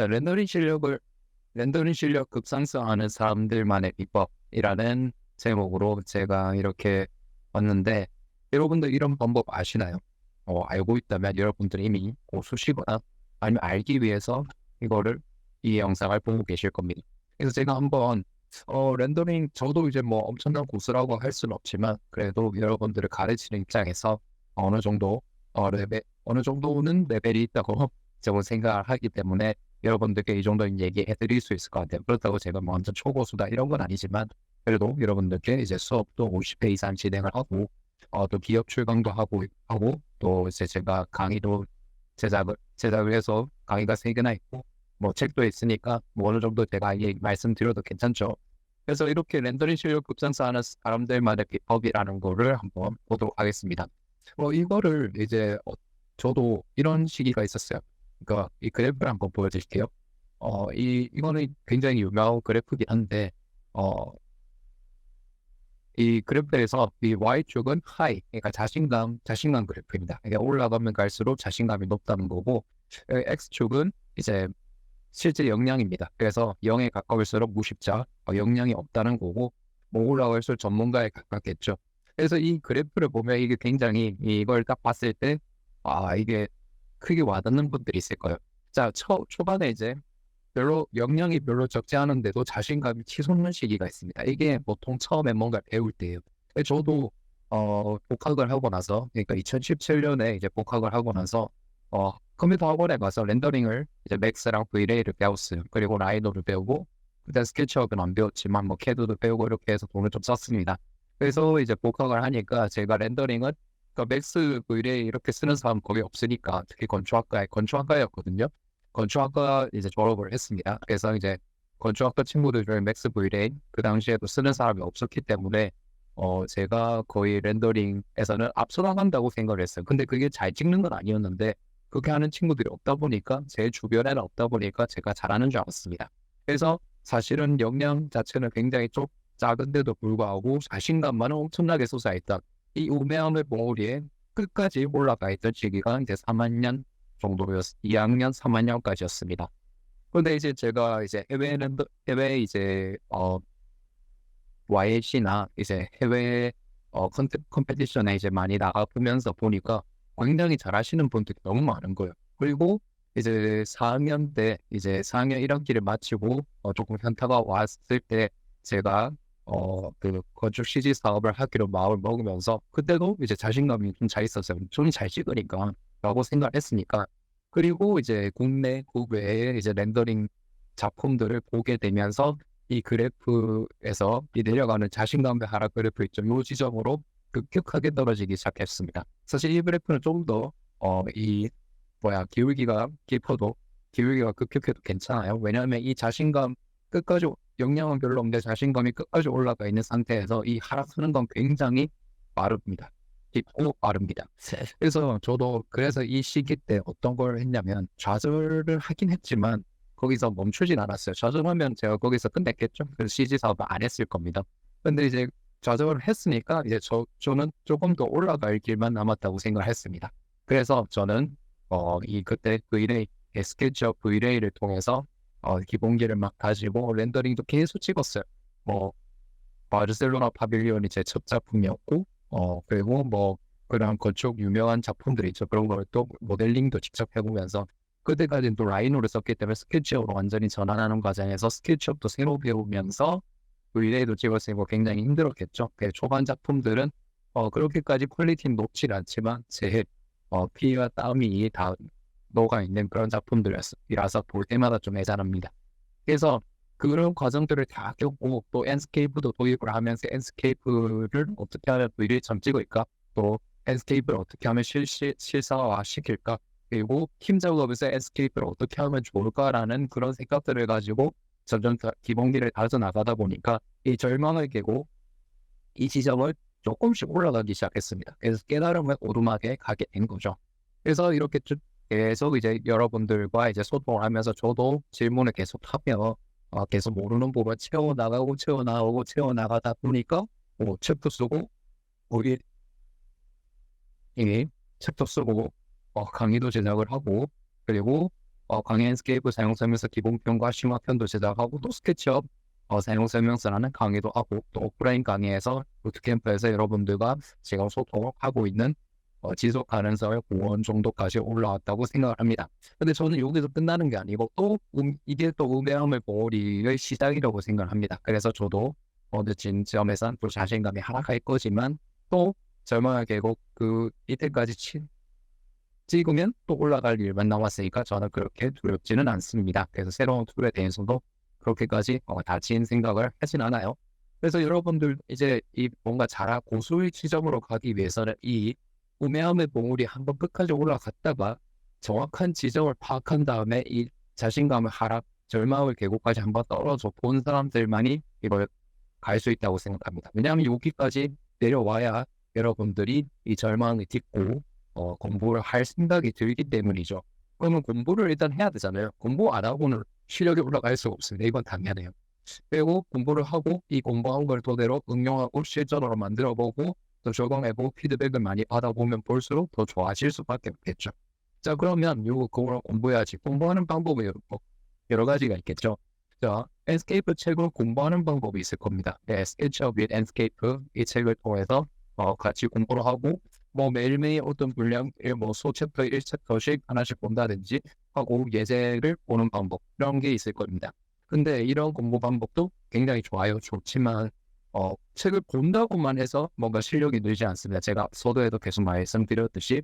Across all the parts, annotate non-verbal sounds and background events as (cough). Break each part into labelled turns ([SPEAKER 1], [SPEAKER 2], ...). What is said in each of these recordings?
[SPEAKER 1] 자, 렌더링 실력을 렌더링 실력 급상승하는 사람들만의 비법이라는 제목으로 제가 이렇게 왔는데 여러분들 이런 방법 아시나요? 어, 알고 있다면 여러분들 이미 고수시거나 아니면 알기 위해서 이거를 이 영상을 보고 계실 겁니다. 그래서 제가 한번 어, 렌더링 저도 이제 뭐 엄청난 고수라고 할 수는 없지만 그래도 여러분들을 가르치는 입장에서 어느 정도 어, 레벨 어느 정도는 레벨이 있다고 (laughs) 저는 생각을 하기 때문에 여러분들께 이 정도는 얘기해 드릴 수 있을 것 같아요. 그렇다고 제가 뭐 완전 초고수다 이런 건 아니지만 그래도 여러분들께 이제 수업도 50회 이상 진행을 하고 어, 또 기업 출강도 하고 하고 또 이제 제가 강의도 제작을 제작을 해서 강의가 세 개나 있고 뭐 책도 있으니까 뭐 어느 정도 제가 이 말씀드려도 괜찮죠. 그래서 이렇게 렌더링 실력 급상승하는 사람들만의 비법이라는 거를 한번 보도록 하겠습니다. 어, 이거를 이제 어, 저도 이런 시기가 있었어요. 그러니까 이 그래프를 한번 보여드릴게요. 어, 이 이거는 굉장히 유명한 그래프긴 한데 어, 이 그래프에서 이 Y축은 high, 그러니까 자신감, 자신감 그래프입니다. 그러니까 올라가면 갈수록 자신감이 높다는 거고, X축은 이제 실제 역량입니다. 그래서 0에 가까울수록 무십자, 어, 역량이 없다는 거고, 뭐 올라갈수록 전문가에 가깝겠죠. 그래서 이 그래프를 보면 이게 굉장히 이걸 딱 봤을 때, 아, 이게 크게 와닿는 분들이 있을 거예요. 자, 초, 초반에 이제 별로 역량이 별로 적지 않은데도 자신감이 치솟는 시기가 있습니다. 이게 보통 처음에 뭔가 배울 때예요. 저도 어, 복학을 하고 나서 그러니까 2017년에 이제 복학을 하고 나서 어, 컴퓨터 학원에 가서 렌더링을 이제 맥스랑 V-Ray를 배웠어요. 그리고 라이노를 배우고 그때 스케치업은 안 배웠지만 뭐 캐드도 배우고 이렇게 해서 돈을 좀 썼습니다. 그래서 이제 복학을 하니까 제가 렌더링은 그러니까 맥스 V-Ray 이렇게 쓰는 사람 거의 없으니까 특히 건축학과에 건축학과였거든요. 건축학과 이제 졸업을 했습니다. 그래서 이제 건축학과 친구들 중에 맥스 브이레인 그 당시에도 쓰는 사람이 없었기 때문에 어 제가 거의 렌더링에서는 앞서 나간다고 생각을 했어요. 근데 그게 잘 찍는 건 아니었는데 그렇게 하는 친구들이 없다 보니까 제 주변에는 없다 보니까 제가 잘하는 줄 알았습니다. 그래서 사실은 역량 자체는 굉장히 좀 작은데도 불구하고 자신감만은 엄청나게 솟아있던 이 우매함의 봉우리에 끝까지 올라가 있던 시기가 이제 3학년 정도였 2학년, 3학년까지였습니다. 그런데 이제 제가 이제 해외는 해외 이제 어 YC나 이제 해외 어 컴페티션에 이제 많이 나가보면서 보니까 굉장히 잘하시는 분들이 너무 많은 거예요. 그리고 이제 4학년 때 이제 4학년 1학기를 마치고 어, 조금 현타가 왔을 때 제가 어 그 건축 CG 사업을 하기로 마음을 먹으면서 그때도 이제 자신감이 좀 잘 있었어요. 손이 잘 찍으니까 라고 생각을 했으니까 그리고 이제 국내 국외에 이제 렌더링 작품들을 보게 되면서 이 그래프에서 이 내려가는 자신감의 하락 그래프 있죠. 요 지점으로 급격하게 떨어지기 시작했습니다. 사실 이 그래프는 좀 더 어 이 뭐야 기울기가 깊어도 기울기가 급격해도 괜찮아요. 왜냐하면 이 자신감 끝까지 역량은 별로 없는데 자신감이 끝까지 올라가 있는 상태에서 이 하락하는 건 굉장히 빠릅니다. 깊고 빠릅니다. 그래서 저도 그래서 이 시기 때 어떤 걸 했냐면 좌절을 하긴 했지만 거기서 멈추진 않았어요. 좌절하면 제가 거기서 끝냈겠죠. 그래서 CG 사업을 안 했을 겁니다. 근데 이제 좌절을 했으니까 이제 저 저는 조금 더 올라갈 길만 남았다고 생각을 했습니다. 그래서 저는 어 이 그때 V-Ray 스케치업 V-Ray를 통해서 어 기본기를 막 가지고 렌더링도 계속 찍었어요. 뭐 바르셀로나 파빌리온이 제 첫 작품이었고 어 그리고 뭐 그런 건축 유명한 작품들이 있죠. 그런 걸 또 모델링도 직접 해보면서 그때까지는 또 라이노를 썼기 때문에 스케치업으로 완전히 전환하는 과정에서 스케치업도 새로 배우면서 V-Ray도 찍었으니까 굉장히 힘들었겠죠. 그 초반 작품들은 어 그렇게까지 퀄리티는 높지 않지만 제 어, 피와 땀이 다 녹아 있는 그런 작품들이라서 볼 때마다 좀 애잔합니다. 그래서 그런 과정들을 다 겪고 또 엔스케이프도 도입을 하면서 엔스케이프를 어떻게 하면 v 점 찍을까? 또 엔스케이프를 어떻게 하면 실시, 실사화 시킬까? 그리고 팀 작업에서 엔스케이프를 어떻게 하면 좋을까라는 그런 생각들을 가지고 점점 기본기를 다져 나가다 보니까 이 절망을 깨고 이 지점을 조금씩 올라가기 시작했습니다. 그래서 깨달음을 오르막에 가게 된 거죠. 그래서 이렇게 쭉 계속 이제 여러분들과 이제 소통을 하면서 저도 질문을 계속 하며 어, 계속 모르는 부분 채워 나가고 채워 나가고 채워 나가다 보니까 뭐 책도 쓰고 우리 이 책도 쓰고 어, 강의도 제작을 하고 그리고 어, 강의 앤스케이프 사용 설명서 기본편과 심화편도 제작하고 또 스케치업 어, 사용 설명서라는 강의도 하고 또 오프라인 강의에서 부트캠프에서 여러분들과 제가 소통을 하고 있는 어, 지속 가능성을 공원 정도까지 올라왔다고 생각을 합니다. 근데 저는 여기서 끝나는 게 아니고 또 음, 이게 또 우매함을 보리의 시작이라고 생각을 합니다. 그래서 저도 어느 지점에선 또 자신감이 하락할 거지만 또 절망의 계곡 그 이때까지 치, 찍으면 또 올라갈 일만 남았으니까 저는 그렇게 두렵지는 않습니다. 그래서 새로운 툴에 대해서도 그렇게까지 어, 다친 생각을 하진 않아요. 그래서 여러분들 이제 이 뭔가 잘하 고수의 지점으로 가기 위해서는 이 우매함의 봉우리 한번 끝까지 올라갔다가 정확한 지점을 파악한 다음에 이 자신감을 하락, 절망의 계곡까지 한번 떨어져 본 사람들만이 이걸 갈 수 있다고 생각합니다. 왜냐하면 여기까지 내려와야 여러분들이 이 절망을 딛고 어, 공부를 할 생각이 들기 때문이죠. 그러면 공부를 일단 해야 되잖아요. 공부 안 하고는 실력이 올라갈 수가 없습니다. 이건 당연해요. 그리고 공부를 하고 이 공부한 걸 토대로 응용하고 실전으로 만들어보고 또 적용해보고 피드백을 많이 받아보면 볼수록 더 좋아질 수밖에 없겠죠. 자 그러면 요거 그걸 공부해야지. 공부하는 방법이 여러, 여러 가지가 있겠죠. 자, 엔스케이프 책을 공부하는 방법이 있을 겁니다. 네, 스케치업 및 엔스케이프 이 책을 통해서 어, 같이 공부를 하고 뭐 매일매일 어떤 분량 뭐 소챕터 1챕터씩 하나씩 본다든지 하고 예제를 보는 방법 이런 게 있을 겁니다. 근데 이런 공부 방법도 굉장히 좋아요. 좋지만 어, 책을 본다고만 해서 뭔가 실력이 늘지 않습니다. 제가 서두에도 계속 말씀드렸듯이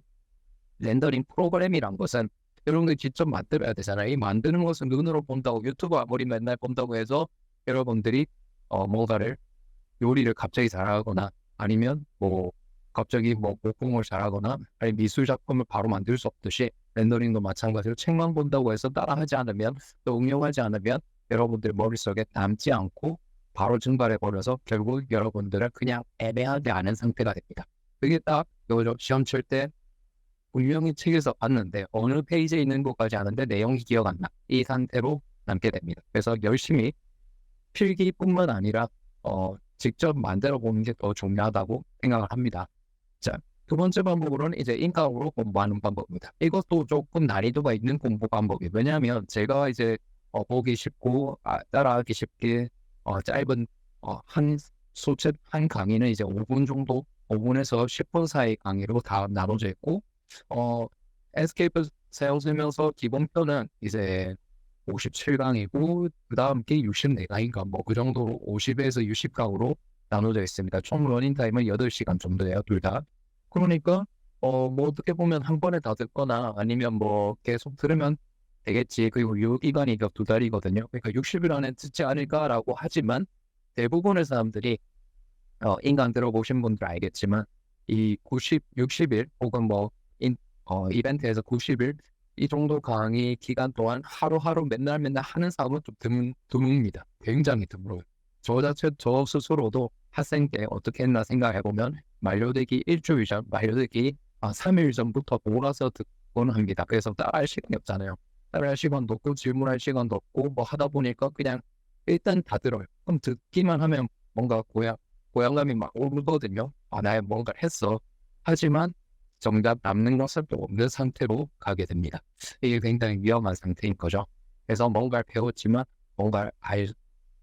[SPEAKER 1] 렌더링 프로그램이란 것은 걸 직접 만들어야 되잖아요. 이 만드는 것은 눈으로 본다고 유튜브 아무리 맨날 본다고 해서 여러분들이 어, 뭔가를 요리를 갑자기 잘하거나 아니면 뭐 갑자기 뭐 목공을 잘하거나 아니 미술 작품을 바로 만들 수 없듯이 렌더링도 마찬가지로 책만 본다고 해서 따라하지 않으면 또 응용하지 않으면 여러분들 머릿속에 남지 않고 바로 증발해 버려서 결국 여러분들은 그냥 애매하게 아는 상태가 됩니다. 그게 딱 시험 칠 때 분명히 책에서 봤는데 어느 페이지에 있는 것까지 아는데 내용이 기억 안 나. 이 상태로 남게 됩니다. 그래서 열심히 필기뿐만 아니라 어, 직접 만들어 보는 게 더 중요하다고 생각을 합니다. 자, 두 번째 방법으로는 이제 인강으로 공부하는 방법입니다. 이것도 조금 난이도가 있는 공부 방법이에요. 왜냐하면 제가 이제 어, 보기 쉽고 아, 따라하기 쉽게 어, 짧은 어, 한 소책 한 강의는 이제 5분 정도, 5분에서 10분 사이 강의로 다 나눠져 있고 어, 에스케이프 사용 설명서 기본편은 이제 57강이고 그 다음 게 64강인가 뭐 그 정도로 50에서 60강으로 나눠져 있습니다. 총 러닝 타임은 8시간 정도예요, 둘 다. 그러니까 어, 뭐 어떻게 보면 한 번에 다 듣거나 아니면 뭐 계속 들으면 되겠지. 그리고 요 기간이 두 달이거든요. 그러니까 60일 안에 듣지 않을까라고 하지만 대부분의 사람들이 어, 인강 들어보신 분들 알겠지만 이 90, 60일 혹은 뭐 인, 어, 이벤트에서 90일 이 정도 강의 기간 동안 하루하루 맨날 맨날 하는 사람은 좀 드문, 드뭅니다. 굉장히 드물어요. 저 자체 저 스스로도 학생 때 어떻게 했나 생각해 보면 만료되기 일주일 전, 만료되기 아, 3일 전부터 몰아서 듣곤 합니다. 그래서 따라할 시간이 없잖아요. 따라할 시간도 없고 질문할 시간도 없고 뭐 하다 보니까 그냥 일단 다 들어요. 그럼 듣기만 하면 뭔가 고향 고향감이 막 오르거든요. 아, 나 뭔가를 했어. 하지만 정답 남는 또 없는 상태로 가게 됩니다. 이게 굉장히 위험한 상태인 거죠. 그래서 뭔가를 배웠지만 뭔가를 알,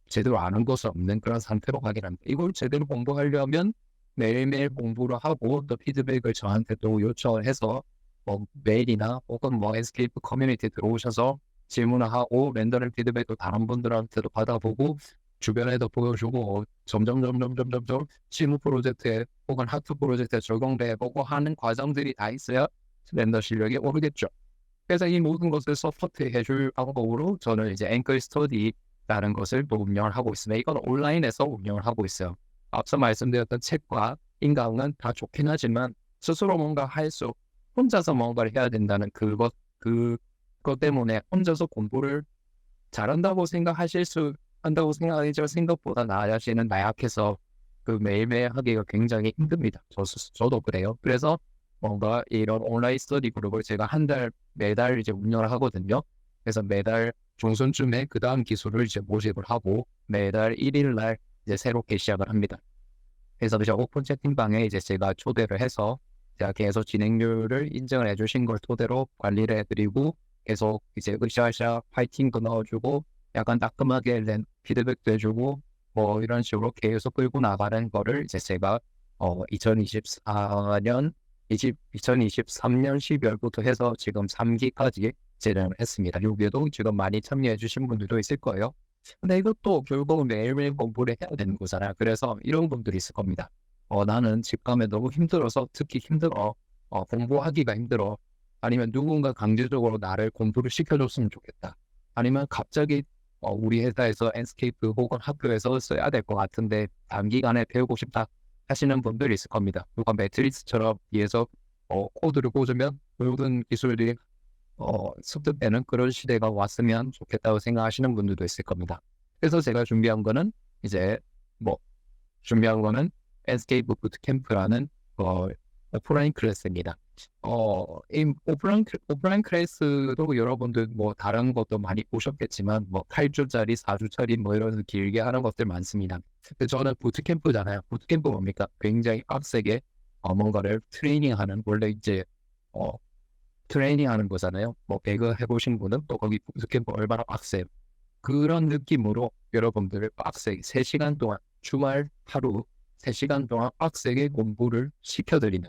[SPEAKER 1] 제대로 아는 것은 없는 그런 상태로 가게 됩니다. 이걸 제대로 공부하려면 매일매일 공부를 하고 또 피드백을 저한테 또 요청을 해서 뭐 메일이나 혹은 뭐 에스케이프 커뮤니티 들어오셔서 질문을 하고 랜더링 피드백도 다른 분들한테도 받아보고 주변에도 보여주고 점점 점점 점점 점 실무 프로젝트에 혹은 하트 프로젝트에 적용돼 보고 하는 과정들이 다 있어야 랜더 실력이 오르겠죠. 그래서 이 모든 것을 서포트해 줄 방법으로 저는 이제 앵글 스터디라는 것을 또 운영을 하고 있습니다. 이건 온라인에서 운영을 하고 있어요. 앞서 말씀드렸던 책과 인강은 다 좋긴 하지만 스스로 뭔가 할 수, 혼자서 뭔가를 해야 된다는 그것, 그것 때문에 혼자서 공부를 잘한다고 생각하실 수 한다고 생각하지만 생각보다 나 자신은 나약해서 그 매일매일 하기가 굉장히 힘듭니다. 저, 저도 그래요. 그래서 뭔가 이런 온라인 스터디 그룹을 제가 한 달, 매달 이제 운영을 하거든요. 그래서 매달 중순쯤에 그 다음 기술을 이제 모집을 하고 매달 1일 날 이제 새롭게 시작을 합니다. 그래서 이제 오픈 채팅방에 이제 제가 초대를 해서 계속 진행률을 인정을 해주신 걸 토대로 관리를 해드리고 계속 이제 으쌰으쌰 파이팅도 넣어주고 약간 따끔하게 렌 피드백도 해주고 뭐 이런 식으로 계속 끌고 나가는 거를 이제 제가 어 2024년 20, 2023년 12월부터 해서 지금 3기까지 진행을 했습니다. 여기에도 지금 많이 참여해 주신 분들도 있을 거예요. 근데 이것도 결국은 매일매일 공부를 해야 되는 거잖아요. 그래서 이런 분들이 있을 겁니다. 어, 나는 집 가면 너무 힘들어서 듣기 힘들어. 어, 공부하기가 힘들어. 아니면 누군가 강제적으로 나를 공부를 시켜줬으면 좋겠다. 아니면 갑자기 어, 우리 회사에서 엔스케이프 혹은 학교에서 써야 될 것 같은데 단기간에 배우고 싶다 하시는 분들이 있을 겁니다. 누가 매트리스처럼 위에서 어, 코드를 꽂으면 모든 기술들이 어, 습득되는 그런 시대가 왔으면 좋겠다고 생각하시는 분들도 있을 겁니다. 그래서 제가 준비한 거는 이제 뭐 준비한 거는 엔스케이프 부트캠프라는 어, 오프라인 클래스입니다. 어, 이 오프라인, 클- 오프라인 클래스도 여러분들 뭐 다른 것도 많이 보셨겠지만 뭐 8주짜리, 4주짜리 뭐 이런 길게 하는 것들 많습니다. 저는 부트캠프잖아요. 부트캠프 뭡니까? 굉장히 빡세게 어, 뭔가를 트레이닝하는 원래 이제 어, 트레이닝하는 거잖아요. 뭐 배그 해보신 분은 또 거기 부트캠프 얼마나 빡세요. 그런 느낌으로 여러분들을 빡세게 3시간 동안 주말 하루 3시간 동안 빡세게 공부를 시켜드리는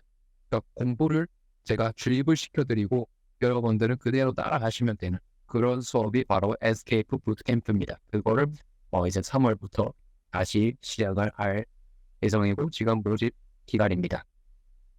[SPEAKER 1] 그러니까 공부를 제가 주입을 시켜드리고 여러분들은 그대로 따라가시면 되는 그런 수업이 바로 에스케이프 부트캠프입니다. 그거를 어, 이제 3월부터 다시 시작을 할 예정이고 지금 모집 기간입니다.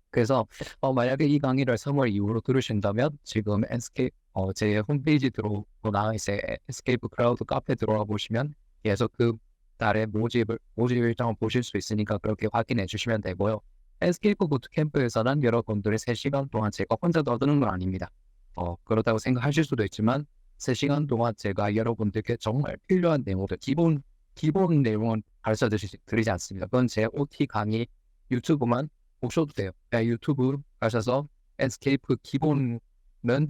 [SPEAKER 1] 그래서 어, 만약에 이 강의를 3월 이후로 들으신다면 지금 에스케 어, 제 홈페이지 들어오거나 이제 에스케이프 클라우드 카페 들어와 보시면 계속 그 달의 모집을 모집 일정을 보실 수 있으니까 그렇게 확인해 주시면 되고요. 에스케이프 부트캠프에서는 여러분들이 3시간 동안 제가 혼자 떠드는 건 아닙니다. 어, 그렇다고 생각하실 수도 있지만 3시간 동안 제가 여러분들께 정말 필요한 내용들, 기본, 기본 내용은 가르쳐 드리지, 않습니다. 그건 제 OT 강의 유튜브만 보셔도 돼요. 그냥 유튜브 가셔서 에스케이프 기본은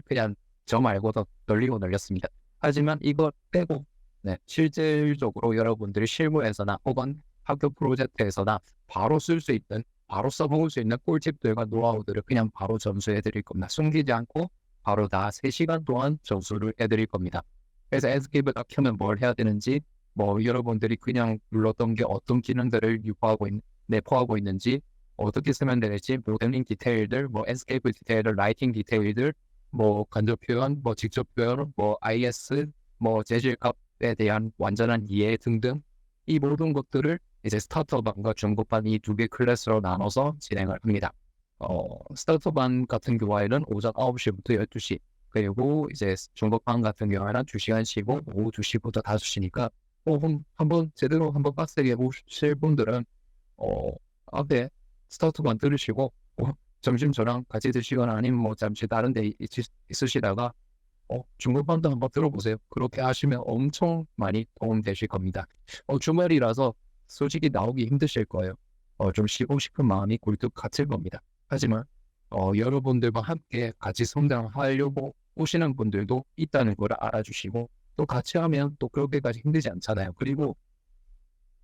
[SPEAKER 1] 그냥 저 말고도 널리고 널렸습니다. 하지만 이거 빼고 네, 실질적으로 여러분들이 실무에서나 혹은 학교 프로젝트에서나 바로 쓸 수 있는 바로 써먹을 수 있는 꿀팁들과 노하우들을 그냥 바로 점수해 드릴 겁니다. 숨기지 않고 바로 다 3시간 동안 점수를 해 드릴 겁니다. 그래서 에스케이프를 켜면 뭘 해야 되는지 뭐 여러분들이 그냥 눌렀던 게 어떤 기능들을 유포하고 있, 내포하고 있는지 어떻게 쓰면 되는지 모델링 디테일들, 뭐 에스케이프 디테일들, 라이팅 디테일들, 뭐 간접 표현, 뭐 직접 표현, 뭐 IS, 뭐 재질값 에 대한 완전한 이해 등등 이 모든 것들을 이제 스타터반과 중급반 이 두 개 클래스로 나눠서 진행을 합니다. 어, 스타터반 같은 경우에는 오전 9시부터 12시 그리고 이제 중급반 같은 경우에는 2시간 쉬고 오후 2시부터 5시니까 어, 한- 한번 제대로 한번 빡세게 보실 분들은 어, 앞에 스타트만 들으시고 어, 점심 저랑 같이 드시거나 아니면 뭐 잠시 다른 데 있, 있으시다가 어, 중급반도 한번 들어보세요. 그렇게 하시면 엄청 많이 도움 되실 겁니다. 어, 주말이라서 솔직히 나오기 힘드실 거예요. 어, 좀 쉬고 싶은 마음이 굴뚝 같을 겁니다. 하지만 어, 여러분들과 함께 같이 성장하려고 오시는 분들도 있다는 걸 알아주시고 또 같이 하면 또 그렇게까지 힘들지 않잖아요. 그리고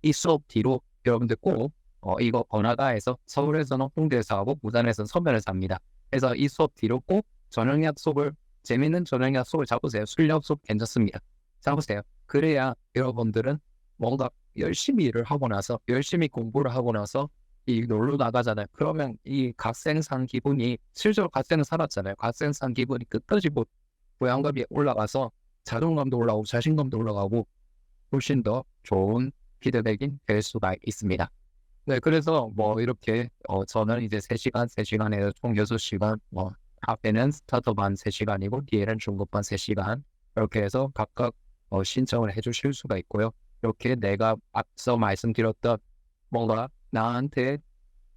[SPEAKER 1] 이 수업 뒤로 여러분들 꼭 어, 이거 번화가에서 서울에서는 홍대에서 하고 부산에서는 서면에서 합니다. 그래서 이 수업 뒤로 꼭 저녁 약속을 재밌는 저녁 약속을 잡으세요. 술 약속 괜찮습니다. 잡으세요. 그래야 여러분들은 뭔가 열심히 일을 하고 나서 열심히 공부를 하고 나서 이 놀러 나가잖아요. 그러면 이 갓생산 기분이 실제로 갓생을 살았잖아요. 갓생산 기분이 끝까지 보, 보양감이 올라가서 자존감도 올라가고 자신감도 올라가고 훨씬 더 좋은 피드백이 될 수가 있습니다. 네, 그래서 뭐 이렇게 어, 저는 이제 3시간, 3시간에서 총 6시간, 뭐 앞에는 스타트반 3시간이고 뒤에는 중급반 3시간 이렇게 해서 각각 어, 신청을 해주실 수가 있고요. 이렇게 내가 앞서 말씀드렸던 뭔가 나한테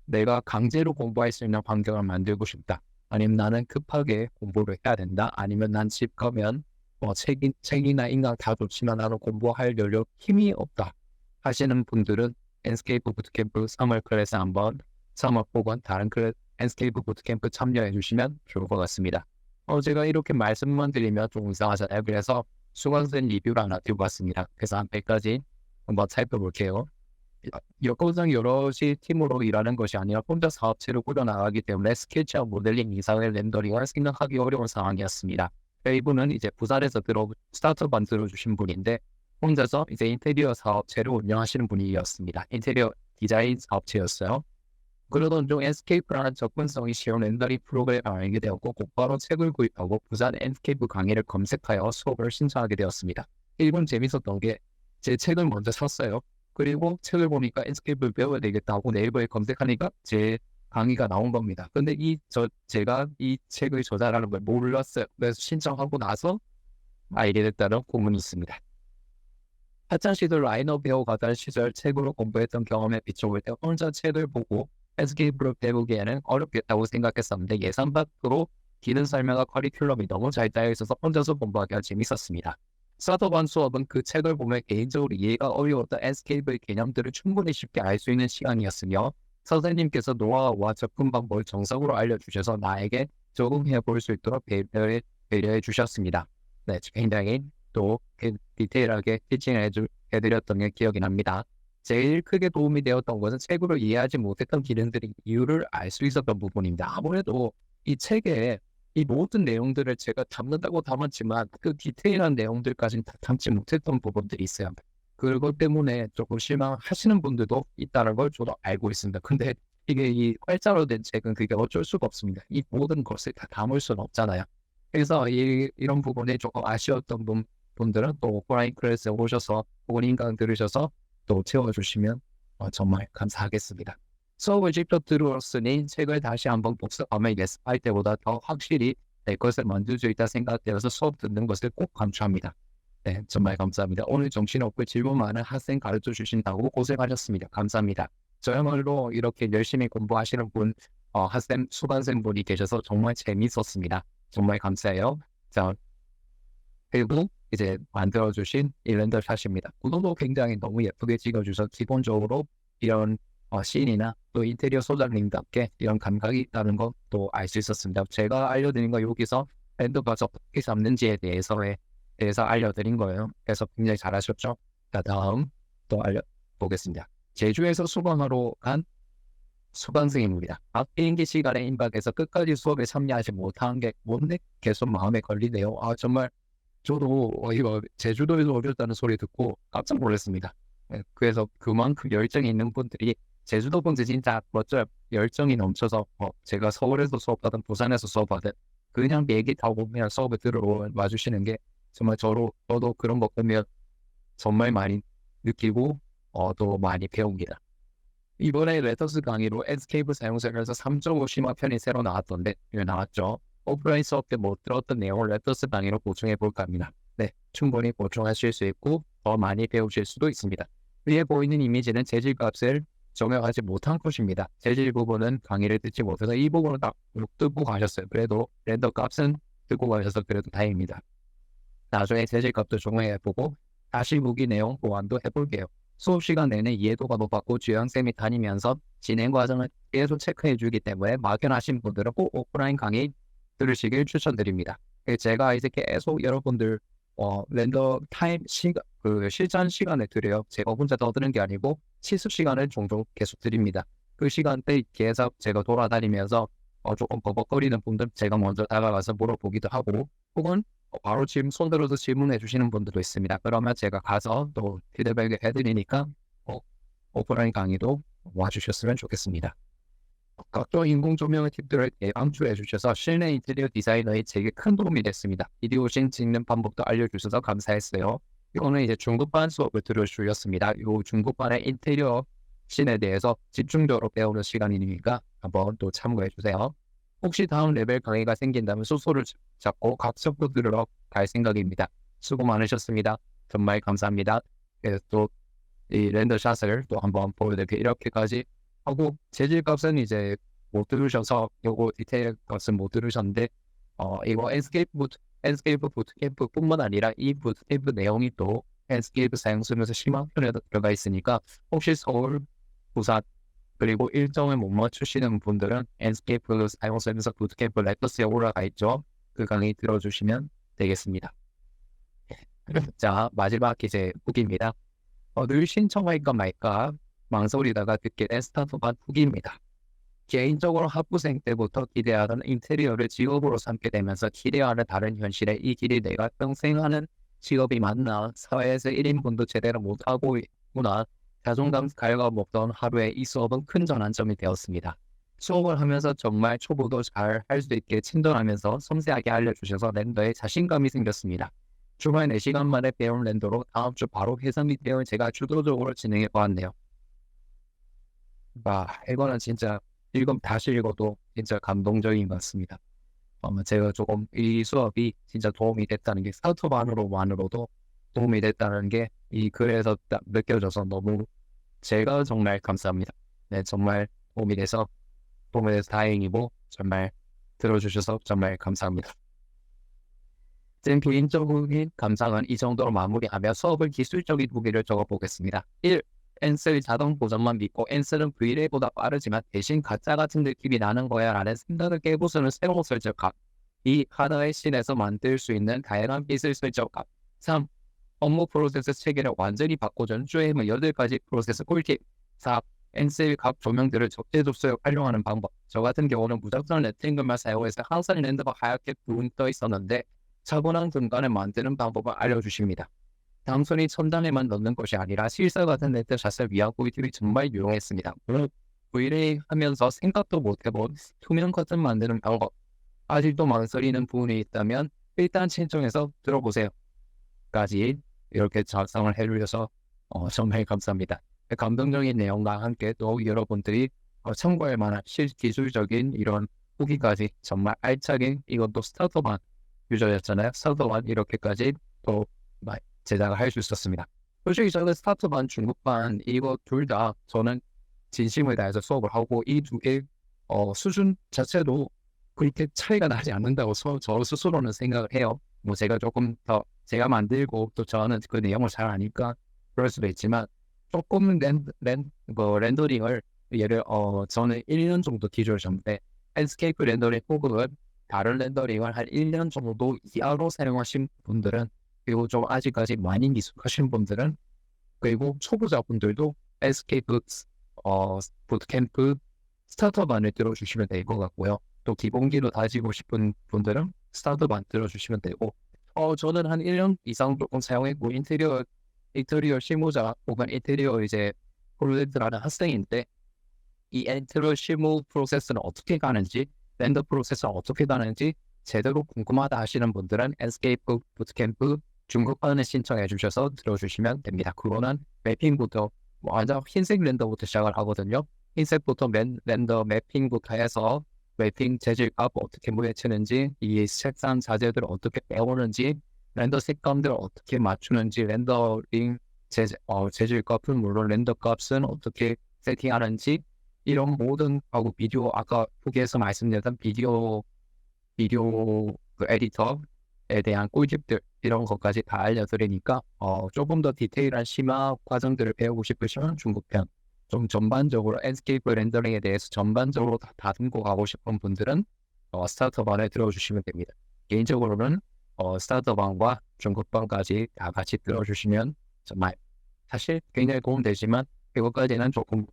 [SPEAKER 1] 내가 강제로 공부할 수 있는 환경을 만들고 싶다. 아니면 나는 급하게 공부를 해야 된다. 아니면 난 집 가면 뭐 책이, 책이나 인강 다 좋지만 나는 공부할 여력 힘이 없다. 하시는 분들은 엔스케이프 부트캠프 3월 클래스 한번 3월 혹은 다른 클래 엔스케이프 부트캠프 참여해 주시면 좋을 것 같습니다. 어, 제가 이렇게 말씀만 드리면 좀 이상하잖아요. 그래서 수강생 리뷰를 하나 들고 왔습니다. 그래서 한 100가지 한번 살펴볼게요. 여건상 여럿이 팀으로 일하는 것이 아니라 혼자 사업체를 꾸려나가기 때문에 스케치와 모델링 이상의 렌더링을 생각하기 어려운 상황이었습니다. 이분은 이제 부산에서 들어 스타트업 만 들어주신 분인데 혼자서 이제 인테리어 사업체를 운영하시는 분이었습니다. 인테리어 디자인 사업체였어요. 그러던 중 엔스케이프라는 접근성이 쉬운 렌더링 프로그램을 알게 되었고 곧바로 책을 구입하고 부산 엔스케이프 강의를 검색하여 수업을 신청하게 되었습니다. 일본 재밌었던 게 제 책을 먼저 샀어요. 그리고 책을 보니까 엔스케이프를 배워야 되겠다고 네이버에 검색하니까 제 강의가 나온 겁니다. 근데 이 저 제가 이 책을 저자라는 걸 몰랐어요. 그래서 신청하고 나서 알게 됐다는 고문이 있습니다. 학창 시절 라이너 배워가던 시절 책으로 공부했던 경험에 비춰볼 때 혼자 책을 보고 엔스케이프를 배우기에는 어렵겠다고 생각했었는데 예상 밖으로 기능 설명과 커리큘럼이 너무 잘 짜여 있어서 혼자서 공부하기가 재밌었습니다. 스타트업원 수업은 그 책을 보면 개인적으로 이해가 어려웠던 엔스케이프의 개념들을 충분히 쉽게 알 수 있는 시간이었으며 선생님께서 노하우와 접근 방법을 정석으로 알려주셔서 나에게 적응해 볼 수 있도록 배려해, 배려해 주셨습니다. 네, 굉장히 또 디테일하게 티칭을 해주, 해드렸던 게 기억이 납니다. 제일 크게 도움이 되었던 것은 책으로 이해하지 못했던 기능들의 이유를 알 수 있었던 부분입니다. 아무래도 이 책에 이 모든 내용들을 제가 담는다고 담았지만 그 디테일한 내용들까지는 다 담지 못했던 부분들이 있어요. 그것 때문에 조금 실망하시는 분들도 있다는 걸 저도 알고 있습니다. 근데 이게 이 활자로 된 책은 그게 어쩔 수가 없습니다. 이 모든 것을 다 담을 수는 없잖아요. 그래서 이, 이런 부분이 조금 아쉬웠던 분, 분들은 또 오프라인 클래스에 오셔서 본인 강 들으셔서 또 채워주시면 어, 정말 감사하겠습니다. 수업을 직접 들었으니 책을 다시 한번 복습하면 예습할 때보다 더 확실히 내 것을 만들 수 있다 생각되어서 수업 듣는 것을 꼭 강추합니다. 네, 정말 감사합니다. 오늘 정신없고 질문 많은 학생 가르쳐 주신다고 고생하셨습니다. 감사합니다. 저야말로 이렇게 열심히 공부하시는 분, 어, 학생, 수강생분이 계셔서 정말 재밌었습니다. 정말 감사해요. 자, 그리고 이제 만들어주신 일렌더 샷입니다. 구도도 굉장히 너무 예쁘게 찍어주셔서 기본적으로 이런 어, 씬이나 또 인테리어 소장님답게 이런 감각이 있다는 것도 알 수 있었습니다. 제가 알려드린 거 여기서 밴드가 어떻게 잡는지에 대해서에 대해서 알려드린 거예요. 그래서 굉장히 잘하셨죠? 자 다음 또 알려보겠습니다. 제주에서 수강하러 간 수강생입니다. 앞 비행기 시간에 임박해서 끝까지 수업에 참여하지 못한 게 뭔데 계속 마음에 걸리네요. 아 정말 저도 어, 이거 제주도에서 어렸다는 소리 듣고 깜짝 놀랐습니다. 네, 그래서 그만큼 열정이 있는 분들이 제주도 분들 진짜 멋져요. 열정이 넘쳐서 어, 제가 서울에서 수업하든 부산에서 수업하든 그냥 비행기 타고 그냥 수업을 들어 와 주시는 게 정말 저로 저도 그런 거 보면 정말 많이 느끼고 어, 또 많이 배웁니다. 이번에 레터스 강의로 에스케이프 사용자에서 3.5 심화 편이 새로 나왔던데 나왔죠. 오프라인 수업 때 못 들었던 내용을 레터스 강의로 보충해 볼까 합니다. 네, 충분히 보충하실 수 있고 더 많이 배우실 수도 있습니다. 위에 보이는 이미지는 재질 값을 정형하지 못한 것입니다. 재질 부분은 강의를 듣지 못해서 이 부분은 딱 뜨고 가셨어요. 그래도 렌더 값은 듣고 가셔서 그래도 다행입니다. 나중에 재질 값도 정형해보고 다시 무기 내용 보완도 해볼게요. 수업 시간 내내 이해도가 높았고 주영쌤이 다니면서 진행 과정을 계속 체크해 주기 때문에 막연하신 분들은 꼭 오프라인 강의 들으시길 추천드립니다. 제가 이제 계속 여러분들 어, 렌더 타임 시간 그 실전 시간에 드려요. 제가 혼자 더 드는 게 아니고 실습 시간을 종종 계속 드립니다. 그 시간대 계속 제가 돌아다니면서 어, 조금 버벅거리는 분들 제가 먼저 다가가서 물어보기도 하고 혹은 바로 지금 손들어서 질문해 주시는 분들도 있습니다. 그러면 제가 가서 또 피드백을 해드리니까 어, 오프라인 강의도 와주셨으면 좋겠습니다. 각종 인공 조명의 팁들을 예방주해 주셔서 실내 인테리어 디자이너의 제게 큰 도움이 됐습니다. 비디오 신 찍는 방법도 알려주셔서 감사했어요. 이거는 이제 중급반 수업을 들어주셨습니다. 이 중급반의 인테리어 씬에 대해서 집중적으로 배우는 시간이니까 한번 또 참고해 주세요. 혹시 다음 레벨 강의가 생긴다면 소소를 잡고 각 수업 들으러 갈 생각입니다. 수고 많으셨습니다. 정말 감사합니다. 그래서 또 이 렌더샷을 또 한번 보여드릴게요. 이렇게까지 하고 재질 값은 이제 못 들으셔서 요거 디테일 값은 못 들으셨는데 어 이거 엔스케이프 부트 엔스케이프 부트캠프뿐만 아니라 이 부트캠프 내용이 또 엔스케이프 사용 쓰면서 심화편에도 들어가 있으니까 혹시 서울 부산 그리고 일정을 못 맞추시는 분들은 엔스케이프 사용 쓰면서 부트캠프 레터스에 올라가 있죠. 그 강의 들어주시면 되겠습니다. (laughs) 자 마지막 이제 후기입니다. 어, 늘 신청할까 말까 망설이다가 듣게 된 스타트업 후기입니다. 개인적으로 학부생 때부터 기대하던 인테리어를 직업으로 삼게 되면서 기대하는 다른 현실에 이 길이 내가 평생 하는 직업이 맞나 사회에서 1인분도 제대로 못하고 있구나 자존감 갉아먹던 하루에 이 수업은 큰 전환점이 되었습니다. 수업을 하면서 정말 초보도 잘 할 수 있게 친절하면서 섬세하게 알려주셔서 랜더에 자신감이 생겼습니다. 주말 4시간 만에 배운 랜더로 다음 주 바로 회사 미팅을 제가 주도적으로 진행해 보았네요. 와, 이거는 진짜 읽음 다시 읽어도 진짜 감동적인 것 같습니다. 어, 제가 조금 이 수업이 진짜 도움이 됐다는 게 스타트업만으로만으로도 도움이 됐다는 게 이 글에서 딱 느껴져서 너무 제가 정말 감사합니다. 네, 정말 도움이 돼서 도움이 돼서 다행이고 정말 들어주셔서 정말 감사합니다. 제 개인적인 감상은 이 정도로 마무리하며 수업을 기술적인 후기를 적어보겠습니다. 1. 엔슬 자동 보정만 믿고 엔슬은 V레보다 빠르지만 대신 가짜 같은 느낌이 나는 거야 라는 생각을 깨부수는 새로운 설정값 2. 하나의 신에서 만들 수 있는 다양한 기술 설정값 3. 업무 프로세스 체계를 완전히 바꿔준 쭈에임의 8가지 프로세스 꿀팁 4. 엔셀 각 조명들을 적재적소에 활용하는 방법 저 같은 경우는 무작정 레팅글만 사용해서 항상 랜드가 하얗게 붕 떠 있었는데 차분한 공간을 만드는 방법을 알려주십니다. 단순히 천장에만 넣는 것이 아니라 실사 같은 렌트샷을 위한 꿀팁이 정말 유용했습니다. V레이 하면서 생각도 못해본 투명 커튼 만드는 방법 아직도 망설이는 부분이 있다면 일단 신청해서 들어보세요. 까지 이렇게 작성을 해주셔서 어, 정말 감사합니다. 감동적인 내용과 함께 또 여러분들이 어, 참고할 만한 실기술적인 이런 후기까지 정말 알차게 이것도 스타트업한 유저였잖아요. 스타트업한 이렇게까지 또 제작을 할 수 있었습니다. 솔직히 저는 스타트업반 중급반 이거 둘 다 저는 진심을 다해서 수업을 하고 이 두개 어, 수준 자체도 그렇게 차이가 나지 않는다고 저, 저 스스로는 생각을 해요. 뭐 제가 조금 더 제가 만들고 또 저는 그 내용을 잘 아니까 그럴 수도 있지만 조금 렌, 렌, 뭐 렌더링을 예를 어 저는 1년 정도 기술 전에 랜스케이프 렌더링 혹은 다른 렌더링을 한 1년 정도 이하로 사용하신 분들은 그리고 좀 아직까지 많이 미숙하신 분들은 그리고 초보자분들도 에스케이프 어 부트캠프 스타트업 안을 들어주시면 될 것 같고요. 또 기본기로 다지고 싶은 분들은 스타트업 안 들어주시면 되고 어 저는 한 1년 이상 조금 사용했고 인테리어 인테리어 실무자 혹은 인테리어 이제 프로젝트라는 학생인데 이 인테리어 실무 프로세스는 어떻게 가는지 랜더 프로세스는 어떻게 가는지 제대로 궁금하다 하시는 분들은 엔스케이프 부트캠프 중급반을 신청해 주셔서 들어주시면 됩니다. 그거는 매핑부터 완전 흰색 랜더부터 시작을 하거든요. 흰색부터 맨, 랜더 매핑부터 해서 매핑 재질값 어떻게 모여치는지 이 색상 자재들을 어떻게 빼오는지 렌더 색감들을 어떻게 맞추는지 렌더링 재질, 어, 재질값은 물론 렌더 값은 어떻게 세팅하는지 이런 모든 하고 비디오 아까 후기에서 말씀드렸던 비디오 비디오 그 에디터에 대한 꿀팁들 이런 것까지 다 알려드리니까 어, 조금 더 디테일한 심화 과정들을 배우고 싶으시면 중국편 좀 전반적으로 엔스케이프 렌더링에 대해서 전반적으로 다 다듬고 가고 싶은 분들은 어, 스타트업 안에 들어주시면 됩니다. 개인적으로는 어, 스타트업안과 중국반까지 다 같이 들어주시면 정말 사실 굉장히 도움되지만 이것까지는 조금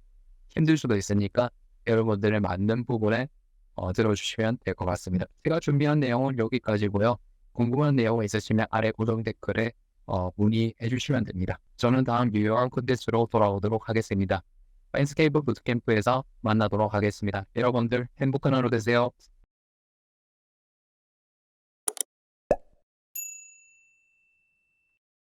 [SPEAKER 1] 힘들 수도 있으니까 여러분들의 맞는 부분에 어, 들어주시면 될 것 같습니다. 제가 준비한 내용은 여기까지고요. 궁금한 내용 있으시면 아래 고정 댓글에 어, 문의해 주시면 됩니다. 저는 다음 유용한 콘텐츠로 돌아오도록 하겠습니다. 랜스케이프 부트캠프에서 만나도록 하겠습니다. 여러분들 행복한 하루 되세요.